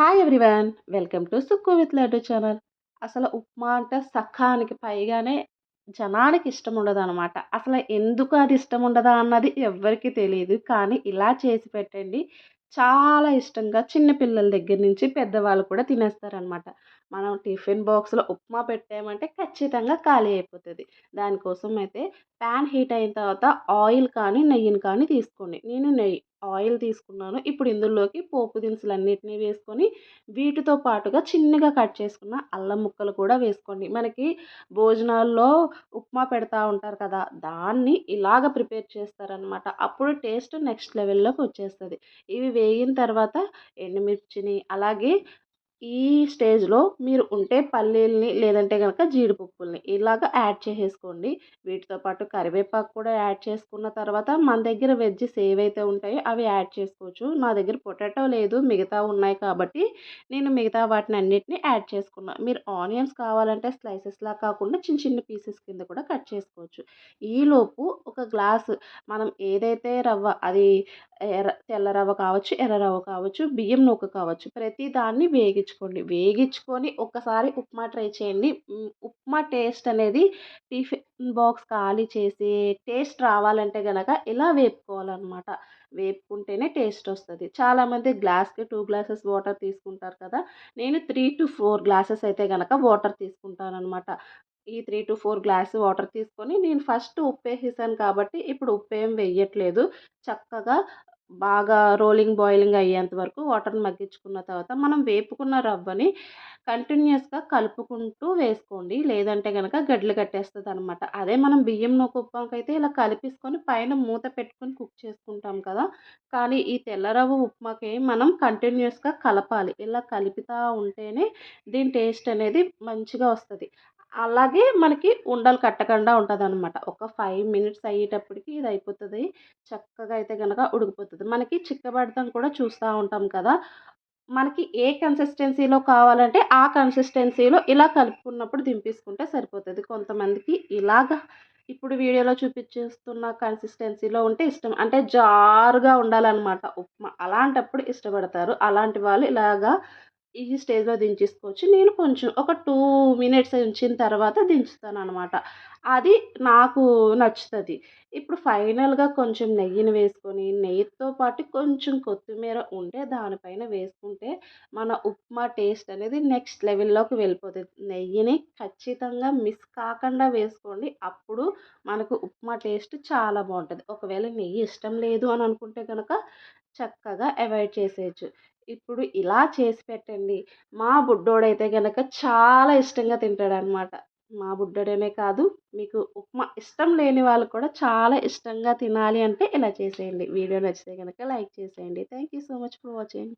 Hi everyone welcome to Sukku with Laddu channel అసలు ఉప్మా అంటే సఖానికి పైగానే జనానికి ఇష్టం ఉండదనమాట అసలు ఎందుకు అది ఇష్టం ఉండదా అన్నది ఎవ్వరికీ తెలియదు. కానీ ఇలా చేసి పెట్టండి. చాలా ఇష్టంగా చిన్నపిల్లల దగ్గర నుంచి పెద్దవాళ్ళు కూడా తినేస్తారనమాట మనం టిఫిన్ బాక్స్లో ఉప్మా పెట్టామంటే ఖచ్చితంగా ఖాళీ అయిపోతుంది. దానికోసం అయితే ప్యాన్ హీట్ అయిన తర్వాత ఆయిల్ కానీ నెయ్యిని కానీ తీసుకోండి. నేను నెయ్యి ఆయిల్ తీసుకున్నాను. ఇప్పుడు ఇందులోకి పోపు దినుసులు అన్నిటినీ వేసుకొని వీటితో పాటుగా చిన్నగా కట్ చేసుకున్న అల్లం ముక్కలు కూడా వేసుకోండి. మనకి భోజనాల్లో ఉప్మా పెడతా ఉంటారు కదా దాన్ని ఇలాగ ప్రిపేర్ చేస్తారనమాట అప్పుడు టేస్ట్ నెక్స్ట్ లెవెల్లోకి వచ్చేస్తుంది. ఇవి వేగిన తర్వాత ఎండుమిర్చిని అలాగే ఈ స్టేజ్లో మీరు ఉంటే పల్లీల్ని లేదంటే కనుక జీడిపప్పుల్ని ఇలాగ యాడ్ చేసేసుకోండి. వీటితో పాటు కరివేపాకు కూడా యాడ్ చేసుకున్న తర్వాత మన దగ్గర వెజ్జెస్ ఏవైతే ఉంటాయో అవి యాడ్ చేసుకోవచ్చు. నా దగ్గర పొటాటో లేదు మిగతా ఉన్నాయి కాబట్టి నేను మిగతా వాటిని అన్నిటిని యాడ్ చేసుకున్నాను మీరు ఆనియన్స్ కావాలంటే స్లైసెస్లా కాకుండా చిన్న చిన్న పీసెస్ కింద కూడా కట్ చేసుకోవచ్చు. ఈలోపు ఒక గ్లాసు. మనం ఏదైతే రవ్వ అది ఎర్ర తెల్ల రవ్వ కావచ్చు ఎర్ర రవ్వ కావచ్చు బియ్యం నూక కావచ్చు ప్రతి దాన్ని వేగించుకోండి. వేగించుకొని ఒక్కసారి ఉప్మా ట్రై చేయండి. ఉప్మా టేస్ట్ అనేది టిఫిన్ బాక్స్ ఖాళీ చేసి టేస్ట్ రావాలంటే కనుక ఇలా వేపుకోవాలన్నమాట. వేపుకుంటేనే టేస్ట్ వస్తుంది. చాలామంది గ్లాస్కి టూ గ్లాసెస్ వాటర్ తీసుకుంటారు కదా. నేను త్రీ టు ఫోర్ గ్లాసెస్ అయితే కనుక వాటర్ తీసుకుంటాను అనమాట ఈ three to four glass water తీసుకొని నేను ఫస్ట్ ఉప్పు వేసేసాను కాబట్టి ఇప్పుడు ఉప్పు ఏం వేయట్లేదు చక్కగా బాగా రోలింగ్ బాయిలింగ్ అయ్యేంత వరకు వాటర్ని మగ్గించుకున్న తర్వాత మనం వేపుకున్న రవ్వని కంటిన్యూస్గా కలుపుకుంటూ వేసుకోండి. లేదంటే కనుక గడ్డలు కట్టేస్తుంది అనమాట అదే మనం బియ్యం నూక అయితే ఇలా కలిపేసుకొని పైన మూత పెట్టుకొని కుక్ చేసుకుంటాం కదా. కానీ ఈ తెల్లరవ్వ ఉప్మాకి మనం కంటిన్యూస్గా కలపాలి. ఇలా కలుపుతూ ఉంటేనే దీని టేస్ట్ అనేది మంచిగా వస్తుంది. అలాగే మనకి ఉండలు కట్టకుండా ఉంటుంది అనమాట ఒక ఫైవ్ మినిట్స్ అయ్యేటప్పటికి ఇది అయిపోతుంది. చక్కగా అయితే కనుక ఉడికిపోతుంది. మనకి చిక్కబడటం కూడా చూస్తూ ఉంటాం కదా! మనకి ఏ కన్సిస్టెన్సీలో కావాలంటే ఆ కన్సిస్టెన్సీలో ఇలా కలుపుకున్నప్పుడు దింపేసుకుంటే సరిపోతుంది. కొంతమందికి ఇలాగ ఇప్పుడు వీడియోలో చూపించేస్తున్న కన్సిస్టెన్సీలో ఉంటే ఇష్టం. అంటే జారుగా ఉండాలన్నమాట. ఉప్మా. అలాంటప్పుడు ఇష్టపడతారు. అలాంటి వాళ్ళు ఇలాగా ఈ స్టేజ్లో దించేసుకోవచ్చు. నేను కొంచెం ఒక టూ మినిట్స్ ఉంచిన తర్వాత దించుతాను అనమాట అది నాకు నచ్చుతుంది. ఇప్పుడు ఫైనల్గా కొంచెం నెయ్యిని వేసుకొని నెయ్యితో పాటు కొంచెం కొత్తిమీర ఉంటే దానిపైన వేసుకుంటే మన ఉప్మా టేస్ట్ అనేది నెక్స్ట్ లెవెల్లోకి వెళ్ళిపోతుంది. నెయ్యిని ఖచ్చితంగా మిస్ కాకుండా వేసుకోండి. అప్పుడు మనకు ఉప్మా టేస్ట్ చాలా బాగుంటుంది. ఒకవేళ నెయ్యి ఇష్టం లేదు అని అనుకుంటే కనుక చక్కగా అవాయిడ్ చేసేయచ్చు. ఇప్పుడు ఇలా చేసి పెట్టండి. మా బుడ్డోడైతే కనుక చాలా ఇష్టంగా తింటాడనమాట. మా బుడ్డోడనే కాదు మీకు ఉప్మా ఇష్టం లేని వాళ్ళు కూడా చాలా ఇష్టంగా తినాలి అంటే ఇలా చేసేయండి. వీడియో నచ్చితే కనుక లైక్ చేసేయండి. Thank you so much for watching.